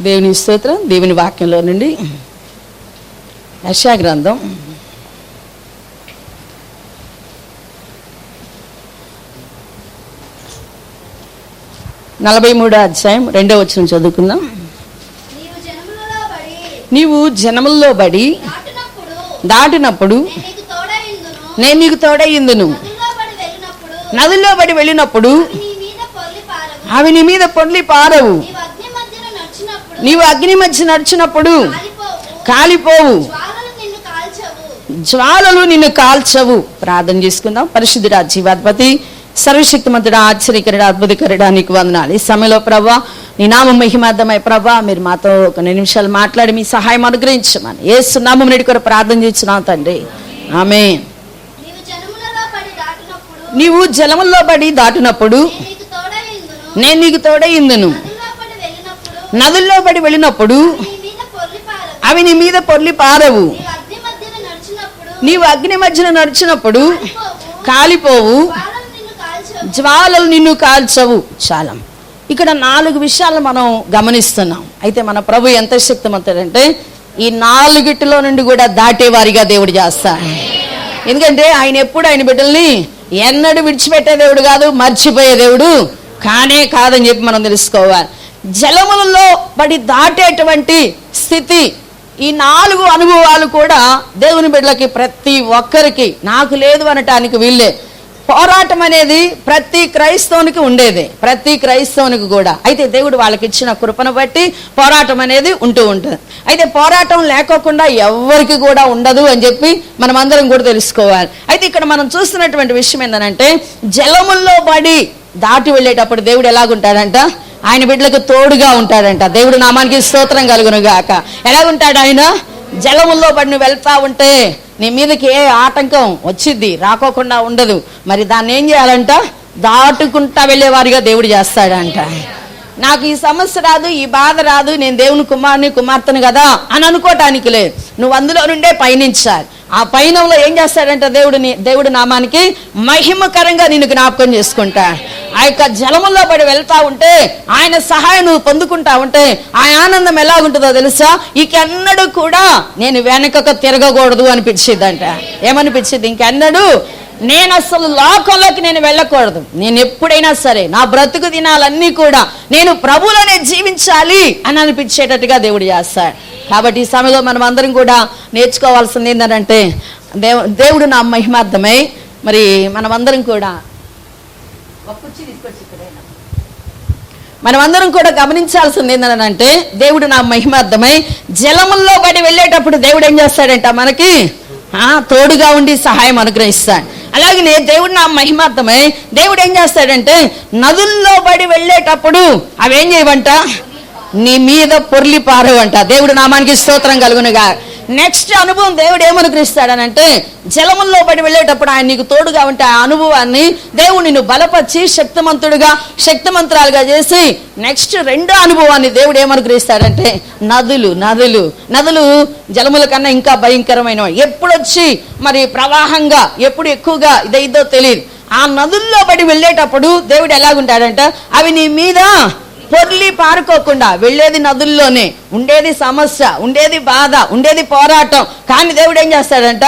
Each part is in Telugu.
దేవుని స్తోత్రం దేవుని వాక్యంలో నుండి యశా గ్రంథం నలభై మూడో అధ్యాయం రెండో వచ్చిన చదువుకుందాం. నీవు జనములలో బడి దాటినప్పుడు నేను నీకు తోడయిందును. నదుల్లో బడి వెళ్ళినప్పుడు అవి నీ మీద పొండ్లి పారవు నీవు అగ్ని మధ్యన నడిచినప్పుడు నీవు అగ్ని మధ్య నడిచినప్పుడు కాలిపోవు. జ్వాలలు నిన్ను కాల్చవు. ప్రార్థన చేసుకుందాం. పరిశుద్ధుడా జీవాధిపతి సర్వశక్తిమంతుడా ఆశ్చర్యకరుడా అద్భుతకరుడా నీకు వందనాలు. ఈ సమయంలో ప్రభా నీ నామం మహిమార్థమై ప్రభా మీరు మాతో కొన్ని నిమిషాలు మాట్లాడి మీ సహాయం అనుగ్రహించమని. ఏ సున్నామం నేటి కొరకు ప్రార్థన చేస్తున్నాం తండ్రి. ఆమె నీవు జలముల్లో పడి దాటినప్పుడు నేను నీకు తోడైందును నదుల్లో పడి వెళ్ళినప్పుడు అవి నీ మీద పొర్లి పారవు. నీవు అగ్ని మధ్యన నడిచినప్పుడు కాలిపోవు. జ్వాలలు నిన్ను కాల్చవు. జ్వాలలు నిన్ను కాల్చవు. చాలా. ఇక్కడ నాలుగు విషయాలు మనం గమనిస్తున్నాం. అయితే మన ప్రభు ఎంత శక్తిమంతుడంటే ఈ నాలుగిటిలో నుండి కూడా దాటేవారిగా దేవుడు చేస్తాడు. ఎందుకంటే ఆయన ఎప్పుడు ఆయన బిడ్డల్ని ఎన్నడూ విడిచిపెట్టే దేవుడు కాదు మర్చిపోయే దేవుడు కానే కాదని చెప్పి మనం తెలుసుకోవాలి. జలములలో పడి దాటేటువంటి స్థితి. ఈ నాలుగు అనుభవాలు కూడా దేవుని బిడ్డలకి ప్రతి ఒక్కరికి నాకు లేదు అనటానికి వీళ్ళే పోరాటం అనేది ప్రతి క్రైస్తవునికి ఉండేది ప్రతి క్రైస్తవునికి కూడా. అయితే దేవుడు వాళ్ళకి ఇచ్చిన కృపను బట్టి పోరాటం అనేది ఉంటూ ఉంటుంది. అయితే పోరాటం లేకోకుండా ఎవరికి కూడా ఉండదు అని చెప్పి మనం అందరం కూడా తెలుసుకోవాలి. అయితే ఇక్కడ మనం చూస్తున్నటువంటి విషయం ఏంటంటే జలముల్లో పడి దాటి వెళ్ళేటప్పుడు దేవుడు ఎలాగుంటాడంట? ఆయన బిడ్డలకు తోడుగా ఉంటాడంట. దేవుడు నామానికి స్తోత్రం కలుగును గాక ఎలాగుంటాడు ఆయన? జలముల్లో పడి నువ్వు వెళ్తా ఉంటే నీ మీదకి ఏ ఆటంకం వచ్చిద్ది? రాకోకుండా ఉండదు. మరి దాన్ని ఏం చేయాలంట? దాటుకుంటా వెళ్ళేవారిగా దేవుడు చేస్తాడంట. నాకు ఈ సమస్య రాదు ఈ బాధ రాదు నేను దేవుని కుమారుని కుమార్తెను కదా అని అనుకోవటానికి లేదు. నువ్వు అందులో నుండే పయనించాలి. ఆ పైనంలో ఏం చేస్తాడంట దేవుడిని దేవుడి నామానికి? మహిమకరంగా నిన్ను జ్ఞాపకం చేసుకుంటా. ఆ యొక్క జలములో పడి వెళ్తా ఉంటే ఆయన సహాయం నువ్వు పొందుకుంటా ఉంటే ఆ ఆనందం ఎలా ఉంటుందో తెలుసా ఇకెన్నడూ కూడా నేను వెనకకు తిరగకూడదు అనిపించిద్దంట ఏమనిపించింది? ఇంకెన్నడూ నేను అసలు లోకంలోకి నేను వెళ్ళకూడదు. నేను ఎప్పుడైనా సరే నా బ్రతుకు దినాలన్నీ కూడా నేను ప్రభులోనే జీవించాలి అని అనిపించేటట్టుగా దేవుడు చేస్తాడు. కాబట్టి ఈ సమయంలో మనం అందరం కూడా నేర్చుకోవాల్సింది ఏంటంటే దేవు దేవుడు నా మహిమార్థమై మరి మనమందరం కూడా ఒక మనమందరం కూడా గమనించాల్సింది ఏంటంటే దేవుడు నా మహిమార్థమై జలముల్లో పడి వెళ్ళేటప్పుడు దేవుడు ఏం చేస్తాడంట మనకి? తోడుగా ఉండి సహాయం అనుగ్రహిస్తాడు. అలాగనే దేవుడు నా మహిమార్థమై దేవుడు ఏం చేస్తాడంటే నదుల్లో పడి వెళ్ళేటప్పుడు అవేం ఏం చేయవంట? నీ మీద పొర్లి పారవంట. దేవుడు నామానికి స్తోత్రం కలుగునుగా. నెక్స్ట్ అనుభవం దేవుడు ఏమనుగ్రహిస్తాడనంటే జలముల్లో పడి వెళ్ళేటప్పుడు ఆయన నీకు తోడుగా ఉంటే ఆ అనుభవాన్ని దేవుడు నిన్ను బలపరిచి శక్తిమంతుడుగా శక్తిమంతురాలుగా చేసి నెక్స్ట్ రెండో అనుభవాన్ని దేవుడు ఏమనుగ్రహిస్తాడంటే నదులు నదులు. నదులు జలముల కన్నా ఇంకా భయంకరమైనవి. ఎప్పుడు వచ్చి మరి ప్రవాహంగా ఎప్పుడు ఎక్కువగా ఇదైదో తెలియదు ఆ నదుల్లో పడి వెళ్ళేటప్పుడు దేవుడు ఎలాగుంటాడంట అవి నీ మీద పొర్లి పారుకోకుండా వెళ్ళేది నదుల్లోనే ఉండేది సమస్య ఉండేది బాధ ఉండేది పోరాటం. కానీ దేవుడు ఏం చేస్తాడంట?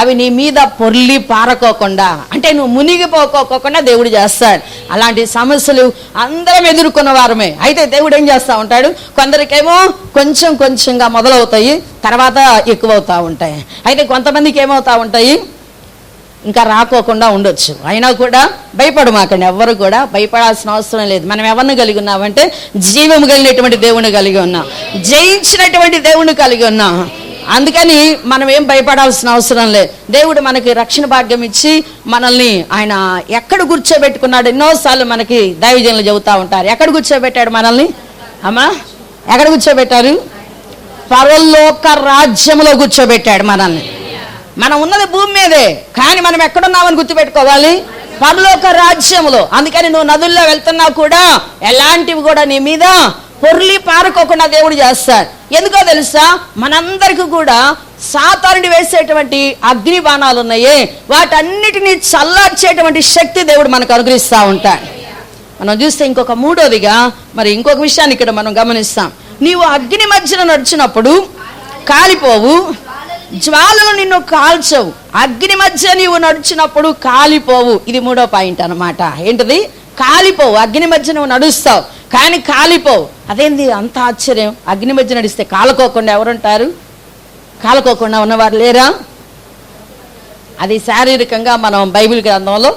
అవి నీ మీద పొర్లి పారకోకుండా అంటే నువ్వు మునిగిపోకోకుండా దేవుడు చేస్తాడు. అలాంటి సమస్యలు అందరం ఎదుర్కొన్న వారమే. అయితే దేవుడు ఏం చేస్తూ ఉంటాడు? కొందరికేమో కొంచెం కొంచెంగా మొదలవుతాయి తర్వాత ఎక్కువ అవుతూ ఉంటాయి. అయితే కొంతమందికి ఏమవుతా ఉంటాయి? ఇంకా రాకోకుండా ఉండొచ్చు. అయినా కూడా భయపడమాకండి ఎవ్వరు కూడా. భయపడాల్సిన అవసరం లేదు. మనం ఎవరిని కలిగి ఉన్నామంటే జీవము కలిగినటువంటి దేవుని కలిగి ఉన్నాం. జయించినటువంటి దేవుని కలిగి ఉన్నాం. అందుకని మనం ఏం భయపడాల్సిన అవసరం లేదు. దేవుడు మనకి రక్షణ భాగ్యం ఇచ్చి మనల్ని ఆయన ఎక్కడ కూర్చోబెట్టుకున్నాడు ఎన్నోసార్లు మనకి దైవజనులు చెబుతూ ఉంటారు. ఎక్కడ కూర్చోబెట్టాడు మనల్ని? అమ్మా ఎక్కడ కూర్చోబెట్టారు? పరలోక రాజ్యంలో కూర్చోబెట్టాడు మనల్ని. మనం ఉన్నది భూమి మీదే కానీ మనం ఎక్కడున్నామని గుర్తుపెట్టుకోవాలి. పరలోక రాజ్యములో అందుకని నువ్వు నదుల్లో వెళ్తున్నా కూడా ఎలాంటివి కూడా నీ మీద పొర్లి పారుకోకుండా దేవుడు చేస్తాడు. ఎందుకో తెలుసా? మనందరికి కూడా సాతారుని వేసేటువంటి అగ్ని బాణాలు ఉన్నాయే. వాటన్నిటిని చల్లార్చేటువంటి శక్తి దేవుడు మనకు అనుగ్రహిస్తూ ఉంటాడు. మనం చూస్తే ఇంకొక మూడోదిగా మరి ఇంకొక విషయాన్ని ఇక్కడ మనం గమనిస్తాం. నీవు అగ్ని మధ్యన నడిచినప్పుడు కాలిపోవు జ్వాలలు నిన్ను కాల్చవు. అగ్ని మధ్య నీవు నడిచినప్పుడు కాలిపోవు. ఇది మూడో పాయింట్ అన్నమాట. ఏంటిది? కాలిపోవు. అగ్ని మధ్య నువ్వు నడుస్తావు. కానీ కాలిపోవు. అదేంది? అంత ఆశ్చర్యం. అగ్ని మధ్య నడిస్తే కాలుకోకుండా ఎవరుంటారు? కాలుకోకుండా ఉన్నవారు లేరా? అది శారీరకంగా మనం బైబిల్ గ్రంథంలో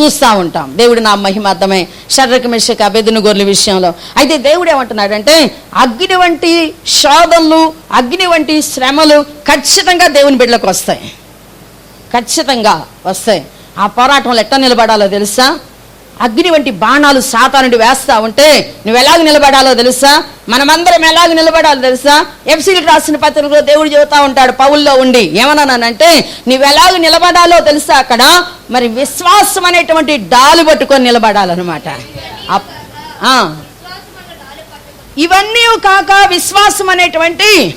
చూస్తూ ఉంటాం. దేవుడు నా మహిమార్థమే శరీరక మిషక అభ్యర్థిని గొర్రెల విషయంలో. అయితే దేవుడు ఏమంటున్నాడంటే అగ్ని వంటి శోధనలు అగ్ని వంటి శ్రమలు ఖచ్చితంగా దేవుని బిడ్డలకు వస్తాయి. ఖచ్చితంగా వస్తాయి. ఆ పోరాటంలో ఎట్లా నిలబడాలో తెలుసా? అగ్ని వంటి బాణాలు సాతానుడి వేస్తా ఉంటే నువ్వు ఎలాగ నిలబడాలో తెలుసా? మనమందరం ఎలాగ నిలబడాలో తెలుసా? ఎఫ్సీలకు రాసిన పత్రికలో దేవుడు చెబుతా ఉంటాడు పౌల్లో ఉండి. ఏమన్నానంటే నువ్వు ఎలాగ నిలబడాలో తెలుసా అక్కడ? మరి విశ్వాసం అనేటువంటి డాలు పట్టుకొని నిలబడాలన్నమాట. ఇవన్నీ కాక విశ్వాసం అనేటువంటి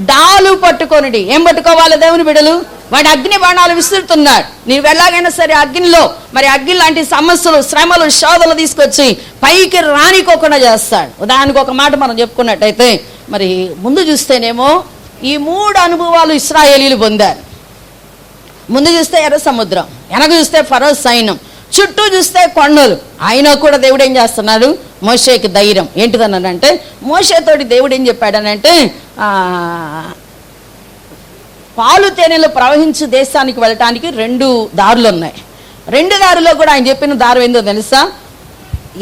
డాలు పట్టుకొనిడి. ఏం పట్టుకోవాలి దేవుని బిడలు? వాడు అగ్ని బాణాలు విసురుతున్నాడు. నీవు ఎలాగైనా సరే అగ్నిలో మరి అగ్ని లాంటి సమస్యలు శ్రమలు శోధలు తీసుకొచ్చి పైకి రానికోకుండా చేస్తాడు. ఉదాహరణకు ఒక మాట మనం చెప్పుకున్నట్టయితే మరి ముందు చూస్తేనేమో ఈ మూడు అనుభవాలు ఇస్రాయేలీలు పొందారు. ముందు చూస్తే ఎర్ర సముద్రం వెనక చూస్తే ఫరో సైన్యం చుట్టూ చూస్తే కొండలు. అయినా కూడా దేవుడు ఏం చేస్తున్నాడు? మోషేకి ధైర్యం. ఏంటిదన్నాడంటే మోషేతోటి దేవుడు ఏం చెప్పాడనంటే పాలు తేనెలు ప్రవహించు దేశానికి వెళ్ళటానికి రెండు దారులు ఉన్నాయి. రెండు దారులో కూడా ఆయన చెప్పిన దారు ఏందో తెలుసా?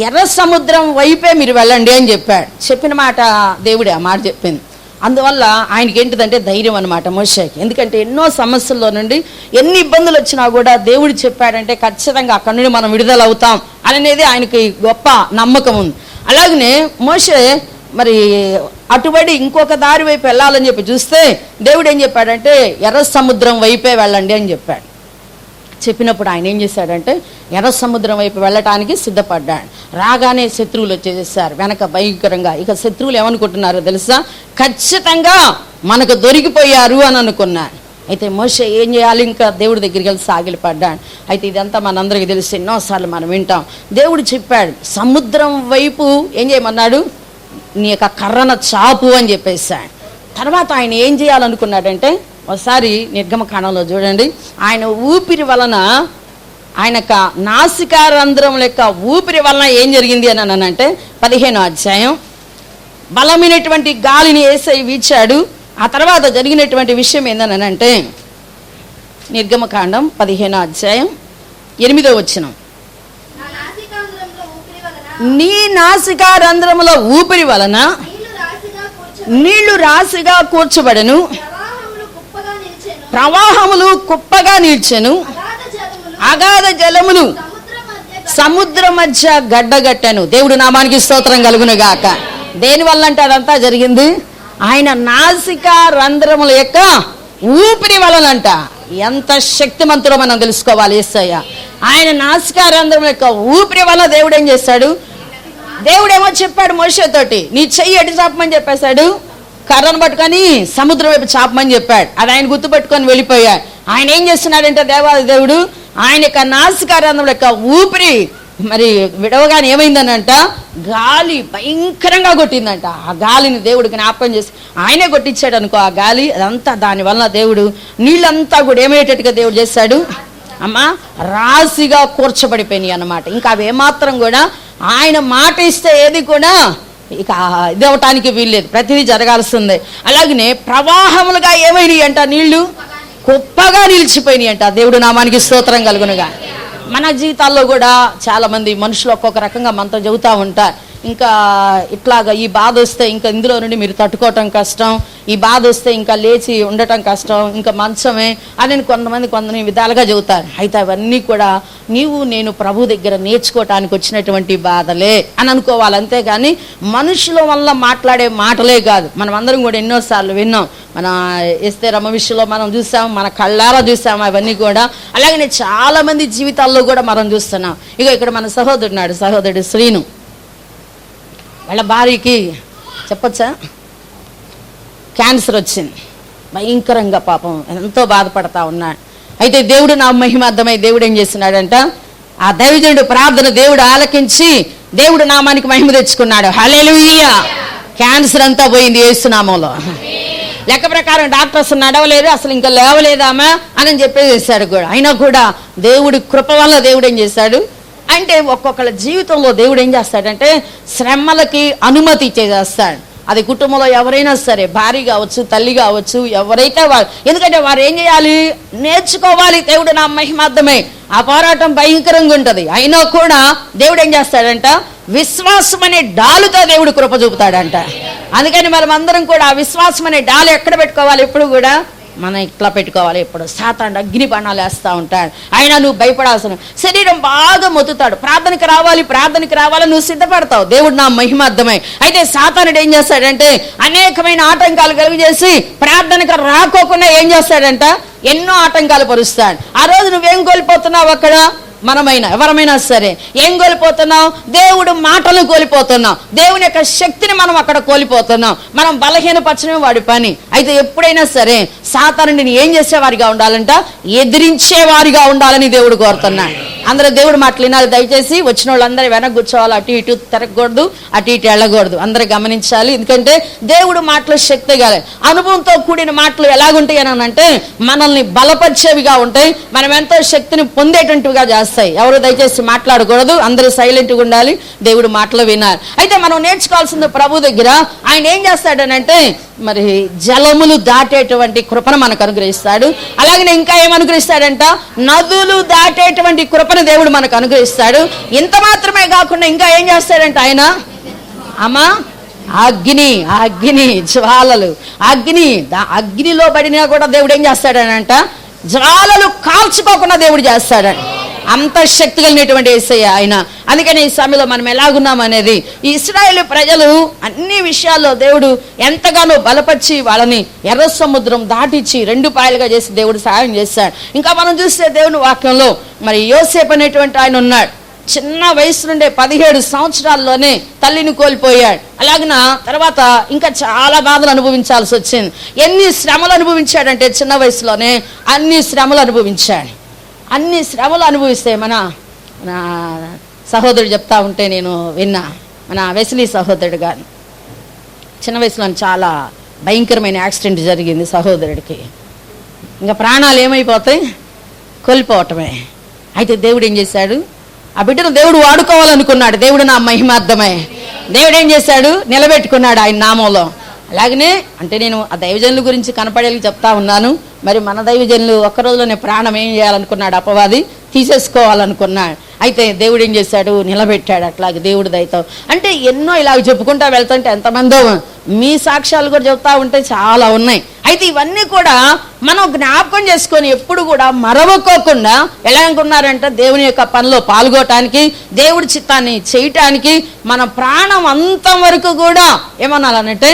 ఎర్ర సముద్రం వైపే మీరు వెళ్ళండి అని చెప్పాడు. చెప్పిన మాట దేవుడే ఆ మాట చెప్పింది. అందువల్ల ఆయనకి ఏంటిదంటే ధైర్యం అనమాట మోషేకి. ఎందుకంటే ఎన్నో సమస్యల్లో నుండి ఎన్ని ఇబ్బందులు వచ్చినా కూడా దేవుడు చెప్పాడంటే ఖచ్చితంగా అక్కడి నుండి మనం విడుదల అవుతాం అనేది ఆయనకి గొప్ప నమ్మకం ఉంది. అలాగనే మోషే మరి అటుబడి ఇంకొక దారి వైపు వెళ్ళాలని చెప్పి చూస్తే దేవుడు ఏం చెప్పాడంటే ఎర్ర సముద్రం వైపే వెళ్ళండి అని చెప్పాడు. చెప్పినప్పుడు ఆయన ఏం చేశాడంటే ఎర్ర సముద్రం వైపు వెళ్ళటానికి సిద్ధపడ్డాడు. రాగానే శత్రువులు వచ్చేసేసారు వెనక భయంకరంగా. ఇక శత్రువులు ఏమనుకుంటున్నారో తెలుసా? ఖచ్చితంగా మనకు దొరికిపోయారు అని అనుకున్నారు. అయితే మోస ఏం చేయాలి? ఇంకా దేవుడి దగ్గరికి వెళ్ళి సాగిలి పడ్డాడు అయితే ఇదంతా మనందరికీ తెలిసి ఎన్నోసార్లు మనం వింటాం. దేవుడు చెప్పాడు సముద్రం వైపు ఏం చేయమన్నాడు? నీ యొక్క కర్రన చాపు అని చెప్పేసి తర్వాత ఆయన ఏం చేయాలనుకున్నాడంటే ఒకసారి నిర్గమకాండంలో చూడండి. ఆయన ఊపిరి వలన ఆయన యొక్క నాసికారంధ్రం యొక్క ఊపిరి వలన ఏం జరిగింది అని అనంటే పదిహేను అధ్యాయం. బలమైనటువంటి గాలిని వేసై వీచాడు. ఆ తర్వాత జరిగినటువంటి విషయం ఏందనంటే నిర్గమకాండం పదిహేను అధ్యాయం ఎనిమిదో వచ్చినం నా నాసికాంధ్రంలో ఊపిరి వలన నీ నాసికారంధ్రముల ఊపిరి వలన నీళ్ళు రాశిగా కూర్చబడను. ప్రవాహములు కుప్పగా నిల్చెను. అగాధ జలములు సముద్ర మధ్య మధ్య గడ్డగట్టను. దేవుడు నామానికి స్తోత్రం కలుగును గాక దేని వల్ల అంటే అదంతా జరిగింది? ఆయన నాసిక రంధ్రముల యొక్క ఊపిరి వలనంట. ఎంత శక్తిమంతుడో మనం తెలుసుకోవాలి ఏసయ్య. ఆయన నాసికారంధ్రం యొక్క ఊపిరి వల్ల దేవుడు ఏం చేశాడు? దేవుడేమో చెప్పాడు మోసతోటి నీ చెయ్యి ఎటు చాపమని చెప్పేశాడు? కర్రను పట్టుకొని సముద్రం వైపు చాపమని చెప్పాడు. అది ఆయన గుర్తు పెట్టుకొని వెళ్ళిపోయాడు. ఆయన ఏం చేస్తున్నాడంటే దేవాది దేవుడు ఆయన యొక్క నాసికారంధ్రం యొక్క ఊపిరి మరి విడవగానే ఏమైందనంట? గాలి భయంకరంగా కొట్టిందంట. ఆ గాలిని దేవుడు జ్ఞాపకం చేసి ఆయనే కొట్టించాడు అనుకో ఆ గాలి అదంతా దాని వలన దేవుడు నీళ్ళంతా కూడా ఏమయ్యేటట్టుగా దేవుడు చేశాడు అమ్మా రాశిగా కూర్చబడిపోయినాయి అన్నమాట. ఇంకా అవి ఏమాత్రం కూడా ఆయన మాట ఇస్తే ఏది కూడా ఇక ఇది అవటానికి వీల్లేదు. ప్రతిదీ జరగాల్సిందే. అలాగనే ప్రవాహములుగా ఏమైనాయి అంట నీళ్ళు గొప్పగా నిలిచిపోయినాయి అంట దేవుడు నామానికి స్తోత్రం కలుగునుగా. మన జీవితాల్లో కూడా చాలామంది మనుషులు ఒక్కొక్క రకంగా మనతో చెబుతూ ఉంటారు. ఇంకా ఇట్లాగా ఈ బాధ వస్తే ఇంకా ఇందులో నుండి మీరు తట్టుకోవటం కష్టం ఈ బాధ వస్తే ఇంకా లేచి ఉండటం కష్టం ఇంకా మంచమే అని కొంతమంది కొన్ని విధాలుగా చెబుతారు అయితే అవన్నీ కూడా నీవు నేను ప్రభు దగ్గర నేర్చుకోవటానికి వచ్చినటువంటి బాధలే అని అనుకోవాలి. అంతేగాని మనుషుల వల్ల మాట్లాడే మాటలే కాదు. మనం అందరం కూడా ఎన్నోసార్లు విన్నాం. మన ఇస్తే రమ విషయంలో మనం చూసాం మన కళ్ళారా చూసాం అవన్నీ కూడా. అలాగనే చాలామంది జీవితాల్లో కూడా మనం చూస్తున్నాం. ఇక ఇక్కడ మన సహోదరుడు సహోదరుడు శ్రీను. వాళ్ళ భార్యకి చెప్పొచ్చా? క్యాన్సర్ వచ్చింది. భయంకరంగా పాపం. ఎంతో బాధపడతా ఉన్నాడు. అయితే దేవుడు నా మహిమార్థమై దేవుడు ఏం చేస్తున్నాడంట? ఆ దైవజనుడు ప్రార్థన దేవుడు ఆలకించి దేవుడు నామానికి మహిమ తెచ్చుకున్నాడు. హల్లెలూయా! క్యాన్సర్ అంతా పోయింది ఏసునామంలో లెక్క ప్రకారం డాక్టర్స్ నడవలేదు అసలు ఇంకా లేవలేదామా అని చెప్పేసాడు కూడా. అయినా కూడా దేవుడి కృప వల్ల దేవుడు ఏం చేశాడు? అంటే ఒక్కొక్కళ్ళ జీవితంలో దేవుడు ఏం చేస్తాడంటే శ్రమలకి అనుమతి చేసేస్తాడు అది కుటుంబంలో ఎవరైనా సరే భార్య కావచ్చు తల్లి కావచ్చు ఎవరైతే వారు ఎందుకంటే వారు ఏం చేయాలి? నేర్చుకోవాలి దేవుడు నా మహిమార్థమే. ఆ పోరాటం భయంకరంగా ఉంటుంది. అయినా కూడా దేవుడు ఏం చేస్తాడంట? విశ్వాసం అనే డాలుతో దేవుడు కృప చూపుతాడంట. అందుకని మనం అందరం కూడా ఆ విశ్వాసం అనే డాలు ఎక్కడ పెట్టుకోవాలి ఎప్పుడు కూడా? మనం ఇట్లా పెట్టుకోవాలి ఇప్పుడు సాతాండు అగ్ని బాణాలు వేస్తూ ఉంటాడు. అయినా నువ్వు భయపడాల్సిన శరీరం బాగా మొత్తుతాడు. ప్రార్థనకి రావాలి ప్రార్థనకి రావాలి నువ్వు సిద్ధపడతావు. దేవుడు నా మహిమ అర్థమై. అయితే సాతానుడు ఏం చేస్తాడంటే అనేకమైన ఆటంకాలు కలుగజేసి ప్రార్థనకు రాకోకుండా ఏం చేస్తాడంట? ఎన్నో ఆటంకాలు పరుస్తాడు. ఆ రోజు నువ్వేం కోల్పోతున్నావు అక్కడ? మనమైనా ఎవరమైనా సరే. ఏం కోల్పోతున్నాం దేవుడు మాటలు కోల్పోతున్నాం దేవుని యొక్క శక్తిని మనం అక్కడ కోల్పోతున్నాం. మనం బలహీనపరచడం వాడి పని. అయితే ఎప్పుడైనా సరే సాతానుడిని ఏం చేసేవారిగా ఉండాలంట? ఎదిరించేవారిగా ఉండాలని దేవుడు కోరుతున్నాడు అందరూ దేవుడు మాటలు వినాలి. దయచేసి వచ్చిన వాళ్ళందరూ వెనక కూర్చోవాలి. అటు ఇటు తిరగకూడదు అటు ఇటు వెళ్ళకూడదు. అందరూ గమనించాలి. ఎందుకంటే దేవుడు మాటలు శక్తి కాలే అనుభవంతో కూడిన మాటలు ఎలాగుంటాయి అని అంటే మనల్ని బలపరిచేవిగా ఉంటాయి. మనం ఎంతో శక్తిని పొందేటట్టుగా చేస్తాయి. ఎవరు దయచేసి మాట్లాడకూడదు. అందరూ సైలెంట్గా ఉండాలి. దేవుడు మాటలు వినాలి. అయితే మనం నేర్చుకోవాల్సింది ప్రభు దగ్గర ఆయన ఏం చేస్తాడనంటే మరి జలములు దాటేటువంటి కృపను మనకు అనుగ్రహిస్తాడు. అలాగనే ఇంకా ఏం నదులు దాటేటువంటి కృపను దేవుడు మనకు అనుగ్రహిస్తాడు. ఇంత మాత్రమే కాకుండా ఇంకా ఏం చేస్తాడంట ఆయన? అమ్మా అగ్ని అగ్ని జ్వాలలు. అగ్ని అగ్నిలో పడినా కూడా దేవుడు ఏం చేస్తాడనంట? జ్వాలలు కాల్చుకోకుండా దేవుడు చేస్తాడంట అంత శక్తి కలిగినటువంటి ఏసయ్య ఆయన. అందుకని ఈ సమయంలో మనం ఎలాగున్నాం అనేది ఈ ఇస్రాయేల్ ప్రజలు అన్ని విషయాల్లో దేవుడు ఎంతగానో బలపరిచి వాళ్ళని ఎర్ర సముద్రం దాటించి రెండు పాయలుగా చేసి దేవుడు సహాయం చేశాడు. ఇంకా మనం చూస్తే దేవుని వాక్యంలో మరి యోసేపు అనేటువంటి ఆయన ఉన్నాడు. చిన్న వయసు నుండే పదిహేడు సంవత్సరాల్లోనే తల్లిని కోల్పోయాడు. అలాగిన తర్వాత ఇంకా చాలా బాధలు అనుభవించాల్సి వచ్చింది. ఎన్ని శ్రమలు అనుభవించాడంటే చిన్న వయసులోనే అన్ని శ్రమలు అనుభవించాడు. అన్ని శ్రమలు అనుభవిస్తాయి మన మన సహోదరుడు చెప్తా ఉంటే నేను విన్నా. మన వెసిలీ సహోదరుడు గారు. చిన్న వయసులో చాలా భయంకరమైన యాక్సిడెంట్ జరిగింది సహోదరుడికి. ఇంకా ప్రాణాలు ఏమైపోతాయి? కోల్పోవటమే. అయితే దేవుడు ఏం చేశాడు? ఆ బిడ్డను దేవుడు వాడుకోవాలనుకున్నాడు. దేవుడు నా మహిమార్థమే. దేవుడు ఏం చేశాడు? నిలబెట్టుకున్నాడు ఆయన నామంలో. అలాగనే అంటే నేను ఆ దైవజనుల గురించి కనపడేది చెప్తా ఉన్నాను. మరి మన దైవజనులు ఒక్క రోజులోనే ప్రాణం ఏం చేయాలనుకున్నాడు అపవాది? తీసేసుకోవాలనుకున్నాడు అయితే దేవుడు ఏం చేశాడు? నిలబెట్టాడు అట్లాగే దేవుడు దయతో. అంటే ఎన్నో ఇలాగ చెప్పుకుంటా వెళ్తుంటే ఎంతమందో మీ సాక్ష్యాలు కూడా చెప్తా ఉంటే చాలా ఉన్నాయి. అయితే ఇవన్నీ కూడా మనం జ్ఞాపకం చేసుకొని ఎప్పుడు కూడా మరవకోకుండా ఎలా అనుకున్నారంటే దేవుని యొక్క పనిలో పాల్గొనటానికి దేవుడి చిత్తాన్ని చేయటానికి మన ప్రాణం అంతం వరకు కూడా ఏమనాలనంటే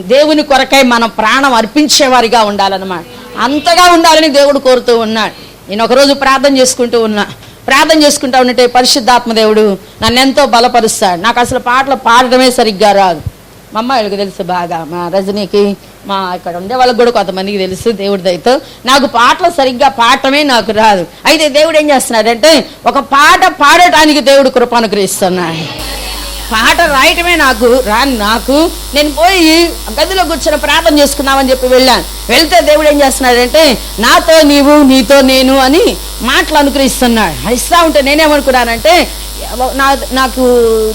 దేవుని కొరకై మనం ప్రాణం అర్పించేవారిగా ఉండాలన్నమాట. అంతగా ఉండాలని దేవుడు కోరుతూ ఉన్నాడు. నేను ఒకరోజు ప్రార్థన చేసుకుంటూ ఉన్నా. ప్రార్థన చేసుకుంటా ఉన్నట్టే పరిశుద్ధాత్మ దేవుడు నన్ను ఎంతో బలపరుస్తాడు. నాకు అసలు పాటలు పాడటమే సరిగ్గా రాదు. మా అమ్మాయిలకు తెలుసు బాగా. మా రజనీకి మా ఇక్కడ ఉండే వాళ్ళకి కూడా కొంతమందికి తెలుసు దేవుడి దయతో. నాకు పాటలు సరిగ్గా పాడటమే నాకు రాదు. అయితే దేవుడు ఏం చేస్తున్నాడంటే ఒక పాట పాడటానికి దేవుడు కృప అనుగ్రహిస్తున్నాడు. పాట రాయటమే నాకు రాని నాకు. నేను పోయి గదిలో కూర్చొని ప్రార్థన చేసుకున్నామని చెప్పి వెళ్ళాను. వెళ్తే దేవుడు ఏం చేస్తున్నాడంటే నాతో నీవు నీతో నేను అని మాటలు అనుగ్రహిస్తున్నాడు. ఇస్తా ఉంటే నేనేమనుకున్నానంటే నా నాకు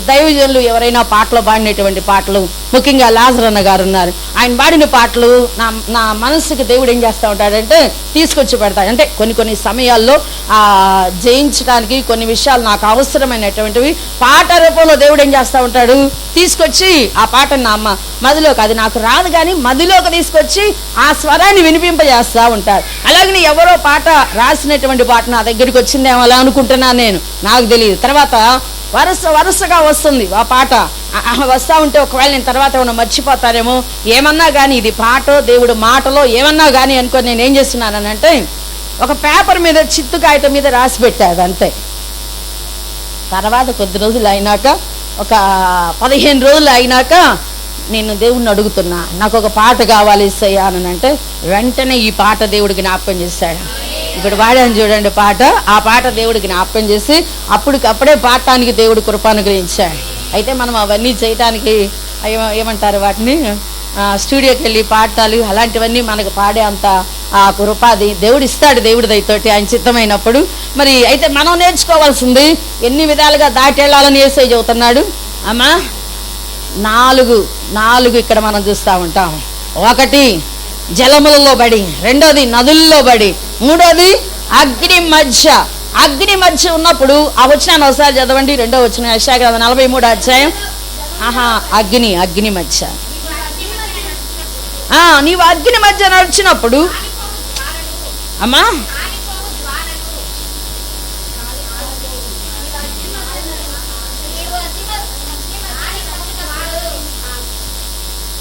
దైవజనులు ఎవరైనా పాటలు పాడినటువంటి పాటలు ముఖ్యంగా లాజరన్న గారు ఉన్నారు. ఆయన పాడిన పాటలు నా నా మనసుకి దేవుడు ఏం చేస్తూ ఉంటాడంటే తీసుకొచ్చి పెడతాడు అంటే కొన్ని కొన్ని సమయాల్లో జయించడానికి కొన్ని విషయాలు నాకు అవసరమైనటువంటివి పాట రూపంలో దేవుడు ఏం చేస్తూ ఉంటాడు? తీసుకొచ్చి ఆ పాట నా అమ్మ మదిలోకి అది నాకు రాదు కానీ మదిలోకి తీసుకొచ్చి ఆ స్వరాన్ని వినిపింపజేస్తూ ఉంటాడు అలాగని ఎవరో పాట రాసినటువంటి పాట నా దగ్గరికి వచ్చిందేమో అలా అనుకుంటున్నాను నేను. నాకు తెలియదు తర్వాత వరుస వరుసగా వస్తుంది ఆ పాట. వస్తా ఉంటే ఒకవేళ నేను తర్వాత ఏమన్నా మర్చిపోతారేమో ఏమన్నా కానీ ఇది పాటో దేవుడు మాటలో ఏమన్నా కానీ అనుకో నేను ఏం చేస్తున్నానంటే ఒక పేపర్ మీద చిత్తు కాగితం మీద రాసి పెట్టాడు అంతే. తర్వాత కొద్ది రోజులు అయినాక ఒక పదిహేను రోజులు అయినాక నేను దేవుణ్ణి అడుగుతున్నా నాకు ఒక పాట కావాలి ఇస్తయ్యా అని అంటే వెంటనే ఈ పాట దేవుడికి జ్ఞాపకం చేశాడు. ఇప్పుడు వాడాను చూడండి పాట ఆ పాట దేవుడికి జ్ఞాపకం చేసి అప్పటికప్పుడే పాడటానికి దేవుడు కృపానుగ్రహించాడు అయితే మనం అవన్నీ చేయటానికి ఏమంటారు వాటిని? స్టూడియోకి వెళ్ళి పాడతాలు అలాంటివన్నీ మనకు పాడే అంత ఆ కృపాది దేవుడు ఇస్తాడు దేవుడి దయతోటి ఆయన చిత్తమైనప్పుడు మరి అయితే మనం నేర్చుకోవాల్సింది ఎన్ని విధాలుగా దాటెళ్ళాలని వేసే చెబుతున్నాడు? అమ్మా నాలుగు నాలుగు ఇక్కడ మనం చూస్తూ ఉంటాం. ఒకటి జలములలో బడి రెండోది నదుల్లో బడి మూడోది అగ్ని మధ్య. అగ్ని మధ్య ఉన్నప్పుడు ఆ వచ్చిన ఒకసారి చదవండి. రెండో వచ్చిన యశాగ్రంథ నలభై మూడు అధ్యాయం. ఆహా అగ్ని అగ్ని మధ్య. ఆ, నీవు అగ్ని మధ్య నడిచినప్పుడు అమ్మా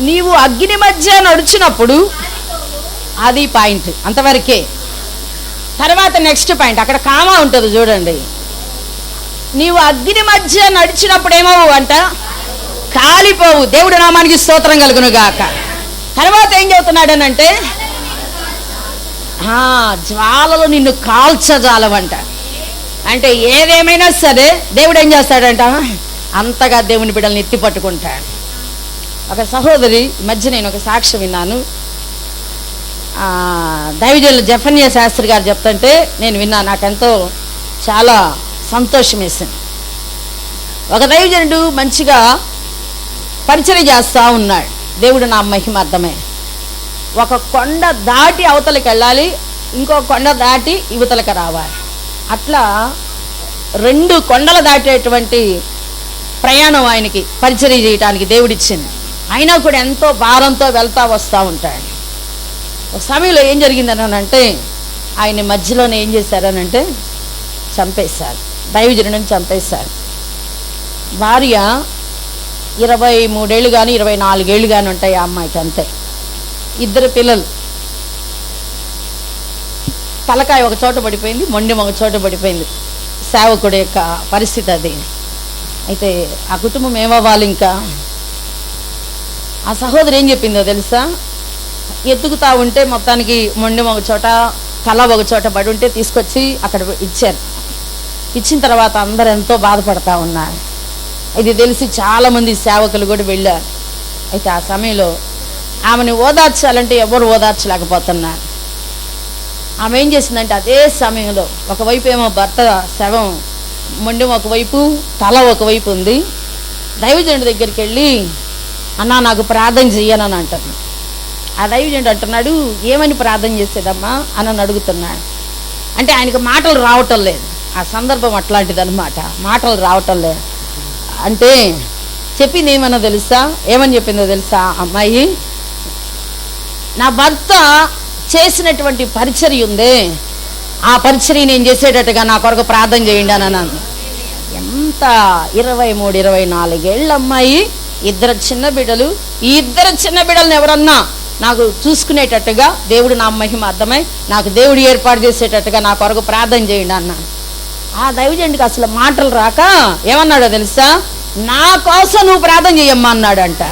నీవు అగ్ని మధ్య నడిచినప్పుడు అది పాయింట్ అంతవరకే. తర్వాత నెక్స్ట్ పాయింట్ అక్కడ కామా ఉంటుంది చూడండి. నీవు అగ్ని మధ్య నడిచినప్పుడు ఏమవు అంట కాలిపోవు. దేవుడి నామానికి స్తోత్రం కలుగును గాక తర్వాత ఏం చెబుతున్నాడనంటే ఆ, జ్వాలలు నిన్ను కాల్చజాలవంట. అంటే ఏదేమైనా సరే దేవుడు ఏం చేస్తాడంట అంతగా దేవుని బిడ్డల్ని ఎత్తి పట్టుకుంటాడు. ఒక సహోదరి మధ్య నేను ఒక సాక్ష్యం విన్నాను. దైవజనులు జఫన్య శాస్త్రి గారు చెప్తుంటే నేను విన్నా నాకెంతో చాలా సంతోషం వేసింది ఒక దైవజనుడు మంచిగా పరిచయం చేస్తూ ఉన్నాడు. దేవుడు నా మహిమ అర్థమే. ఒక కొండ దాటి అవతలకి వెళ్ళాలి ఇంకో కొండ దాటి యువతలకు రావాలి. అట్లా రెండు కొండలు దాటేటువంటి ప్రయాణం ఆయనకి పరిచయం చేయడానికి దేవుడిచ్చింది. అయినా కూడా ఎంతో భారంతో వెళ్తా వస్తూ ఉంటాడు. ఒక సమయంలో ఏం జరిగిందని అంటే ఆయన మధ్యలోనే ఏం చేశారనంటే చంపేశారు. దైవజనుడిని చంపేశారు. భార్య ఇరవై మూడేళ్ళు కానీ ఇరవై నాలుగేళ్ళు కానీ ఉంటాయి ఆ అమ్మాయికి అంతే. ఇద్దరు పిల్లలు. తలకాయ ఒక చోట పడిపోయింది మొండెం ఒక చోట పడిపోయింది. సేవకుడి యొక్క పరిస్థితి అది. అయితే ఆ కుటుంబం ఏమవ్వాలి ఇంకా? ఆ సహోదరి ఏం చెప్పిందో తెలుసా? ఎత్తుకుతా ఉంటే మొత్తానికి మొండెం ఒక చోట తల ఒక చోట పడి ఉంటే తీసుకొచ్చి అక్కడ ఇచ్చారు. ఇచ్చిన తర్వాత అందరూ ఎంతో బాధపడతా ఉన్నారు. ఇది తెలిసి చాలామంది సేవకులు కూడా వెళ్ళారు. అయితే ఆ సమయంలో ఆమెను ఓదార్చాలంటే ఎవరు ఓదార్చలేకపోతున్నారు. ఆమె ఏం చేసిందంటే అదే సమయంలో ఒకవైపు ఏమో భర్త శవం మొండెం ఒకవైపు తల ఒకవైపు ఉంది. దైవజనుడి దగ్గరికి వెళ్ళి అన్నా నాకు ప్రార్థన చెయ్యనని అంటారు ఆ దైవజనుడు అంటున్నాడు ఏమని ప్రార్థన చేసేదమ్మా? అని అడుగుతున్నాడు. అంటే ఆయనకు మాటలు రావటం లేదు. ఆ సందర్భం అట్లాంటిది అనమాట మాటలు రావటం లేదు. అంటే చెప్పింది ఏమన్నా తెలుసా? ఏమని చెప్పిందో తెలుసా? ఆ అమ్మాయి నా భర్త చేసినటువంటి పరిచర్య ఉందే. ఆ పరిచర్య నేను చేసేటట్టుగా నా కొరకు ప్రార్థన చేయండి అని అన్నాను. ఎంత? ఇరవై మూడు ఇరవై నాలుగేళ్ళ అమ్మాయి ఇద్దరు చిన్న బిడ్డలు. ఈ ఇద్దరు చిన్న బిడ్డలను ఎవరన్నా నాకు చూసుకునేటట్టుగా దేవుడు నా మహిమ అర్థమై నాకు దేవుడు ఏర్పాటు చేసేటట్టుగా నా కొరకు ప్రార్థన చేయండి అన్నాను ఆ దైవజండికి అసలు మాటలు రాక ఏమన్నాడో తెలుసా? నా కోసం నువ్వు ప్రార్థన చేయమ్మా అన్నాడంట.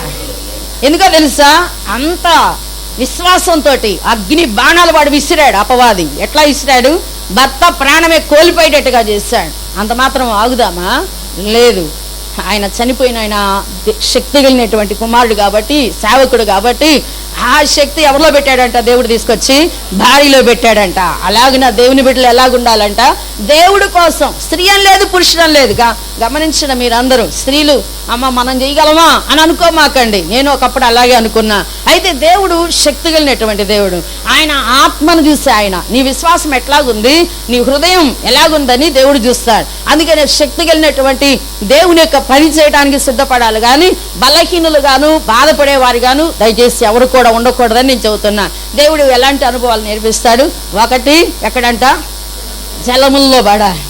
ఎందుకో తెలుసా? అంత విశ్వాసంతో అగ్ని బాణాలు వాడు విసిరాడు అపవాది. ఎట్లా విసిరాడు? భర్త ప్రాణమే కోల్పోయేటట్టుగా చేశాడు. అంత మాత్రం ఆగుదామా? లేదు. ఆయన చనిపోయిన ఆయన శక్తి కలిగినటువంటి కుమారుడు కాబట్టి సేవకుడు కాబట్టి ఆ శక్తి ఎవరిలో పెట్టాడంట? దేవుడు తీసుకొచ్చి భార్యలో పెట్టాడంట. అలాగే నా దేవుని బిడ్డలు ఎలాగుండాలంట? దేవుడు కోసం. స్త్రీ అని లేదు పురుషుడు లేదు గా- గమనించిన మీరందరూ స్త్రీలు అమ్మ మనం చేయగలమా అని అనుకోమాకండి. నేను ఒకప్పుడు అలాగే అనుకున్నా. అయితే దేవుడు శక్తి కలిగినటువంటి దేవుడు. ఆయన ఆత్మను చూసి ఆయన. నీ విశ్వాసం ఎట్లాగుంది? నీ హృదయం ఎలాగుందని దేవుడు చూస్తాడు. అందుకనే శక్తి కలిగినటువంటి దేవుని యొక్క పని చేయడానికి సిద్ధపడాలి కానీ బలహీనులు గాను బాధపడే గాను దయచేసి ఎవరు కూడా ఉండకూడదని నేను చెబుతున్నా. దేవుడు ఎలాంటి అనుభవాలు నేర్పిస్తాడు? ఒకటి ఎక్కడంట? జలముల్లో పడాలి.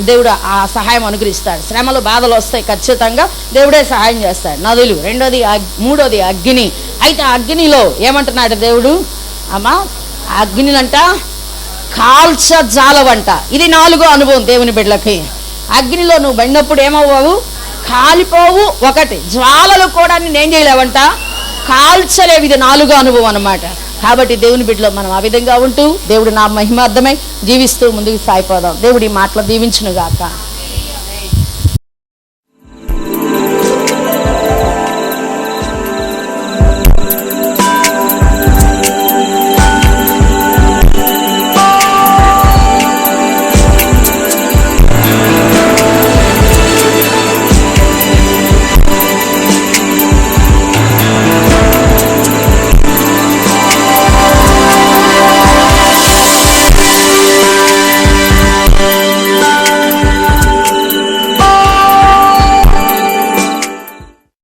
దేవుడు ఆ సహాయం అనుగ్రహిస్తాడు. శ్రమలు బాధలు వస్తాయి ఖచ్చితంగా దేవుడే సహాయం చేస్తాడు. నదులు రెండోది మూడోది అగ్ని. అయితే అగ్నిలో ఏమంటున్నాడు దేవుడు? అమ్మా అగ్నినంట అగ్నిలంట కాల్చ జాలవంట. ఇది నాలుగో అనుభవం దేవుని బిడ్డలకి. అగ్నిలో నువ్వు పడినప్పుడు ఏమవ్వవు? కాలిపోవు ఒకటి. జ్వాలలు కూడా నేను చేయలేవంట? కాల్చలేవు. ఇది నాలుగో అనుభవం అనమాట కాబట్టి దేవుని బిడ్డలో మనం ఆ విధంగా ఉంటూ దేవుడు నా మహిమార్థమై జీవిస్తూ ముందుకు సాగిపోదాం. దేవుడి మాటలు దీవించునుగాక. గాక